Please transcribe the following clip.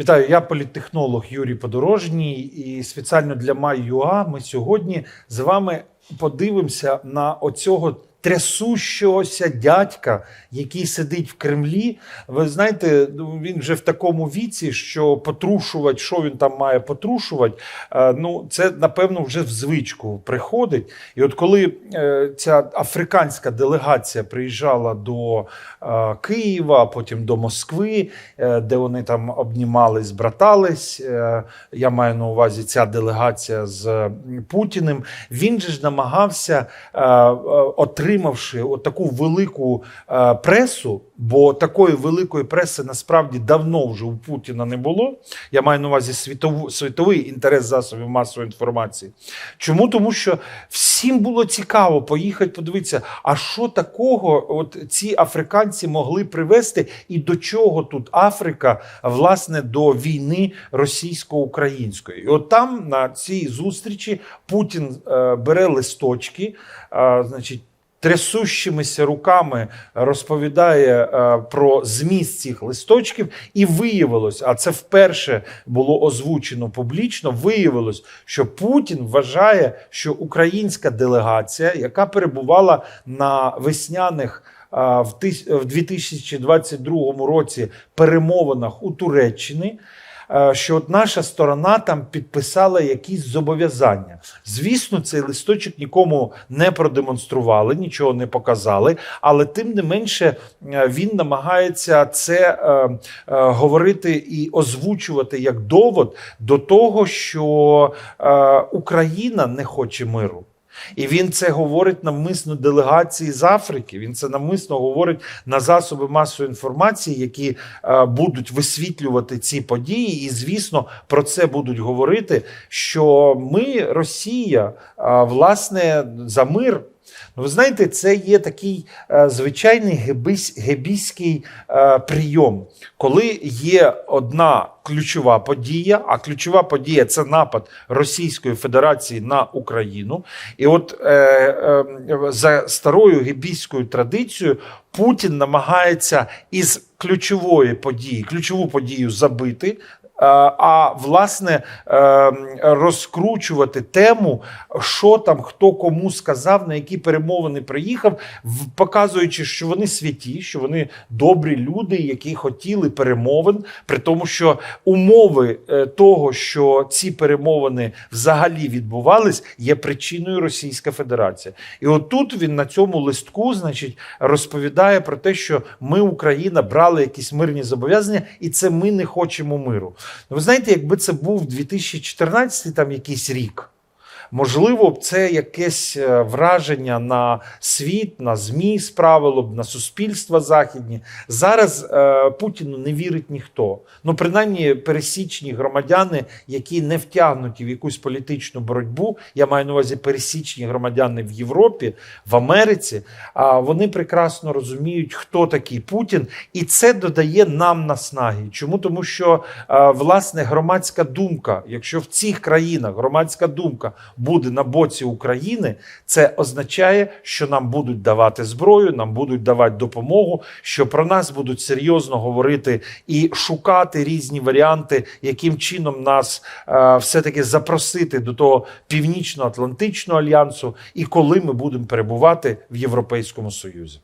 Вітаю, я політтехнолог Юрій Подорожній, і спеціально для Май.ЮА ми сьогодні з вами подивимося на оцього трясущогося дядька, який сидить в Кремлі. Ви знаєте, ну, він вже в такому віці, що потрушувати, що він там має потрушувати, е, ну це напевно вже в звичку приходить. І от коли е, ця африканська делегація приїжджала до е, Києва, потім до Москви, де вони там обнімались, братались. Я маю на увазі ця делегація з Путіним. Він же ж намагався, е, отримавши от таку велику е, пресу, бо такої великої преси насправді давно вже у Путіна не було. Я маю на увазі світову, світовий інтерес засобів масової інформації. Чому? Тому що всім було цікаво поїхати подивитися, а що такого от ці африканці могли привести, і до чого тут Африка, власне, до війни російсько-української. І от там на цій зустрічі Путін е, бере листочки, е, значить. Трясущимися руками розповідає е, про зміст цих листочків, і виявилось, а це вперше було озвучено публічно. Виявилось, що Путін вважає, що українська делегація, яка перебувала на весняних тис- в 2022 році перемовинах у Туреччині. Е, Що от наша сторона там підписала якісь зобов'язання. Звісно, цей листочок нікому не продемонстрували, нічого не показали, але тим не менше е, він намагається це е, говорити і озвучувати як довод до того, що Україна не хоче миру. І він це говорить навмисно делегації з Африки. Він це навмисно говорить на засоби масової інформації, які е, будуть висвітлювати ці події. І звісно, про це будуть говорити. Що ми, Росія, е, власне, за мир. Ну, ви знаєте, це є такий е, звичайний гебійський е, прийом, коли є одна ключова подія, а ключова подія це напад Російської Федерації на Україну. І от е, е, за старою гебійською традицією Путін намагається із ключової події, ключову подію забити. Е, А власне е, розкручувати тему, що там, хто кому сказав, на які перемовини приїхав, показуючи, що вони святі, що вони добрі люди, які хотіли перемовин, при тому, що умови е, того, що ці перемовини взагалі відбувались, є причиною Російська Федерація. І отут він на цьому листку, значить, розповідає про те, що ми, Україна, брали якісь мирні зобов'язання, і це ми не хочемо миру. Ну, Ви знаєте, якби це був 2014 там якийсь рік. Можливо, це якесь е, враження на світ, на ЗМІ справило б, на суспільства західні. Зараз е, Путіну не вірить ніхто. Ну, принаймні, пересічні громадяни, які не втягнуті в якусь політичну боротьбу, я маю на увазі пересічні громадяни в Європі, в Америці, а вони прекрасно розуміють, хто такий Путін, і це додає нам наснаги. Чому? Тому що е, власне громадська думка, якщо в цих країнах громадська думка буде на боці України, це означає, що нам будуть давати зброю, нам будуть давати допомогу, що про нас будуть серйозно говорити і шукати різні варіанти, яким чином нас е, все-таки запросити до того північно-атлантичного альянсу, і коли ми будемо перебувати в Європейському Союзі.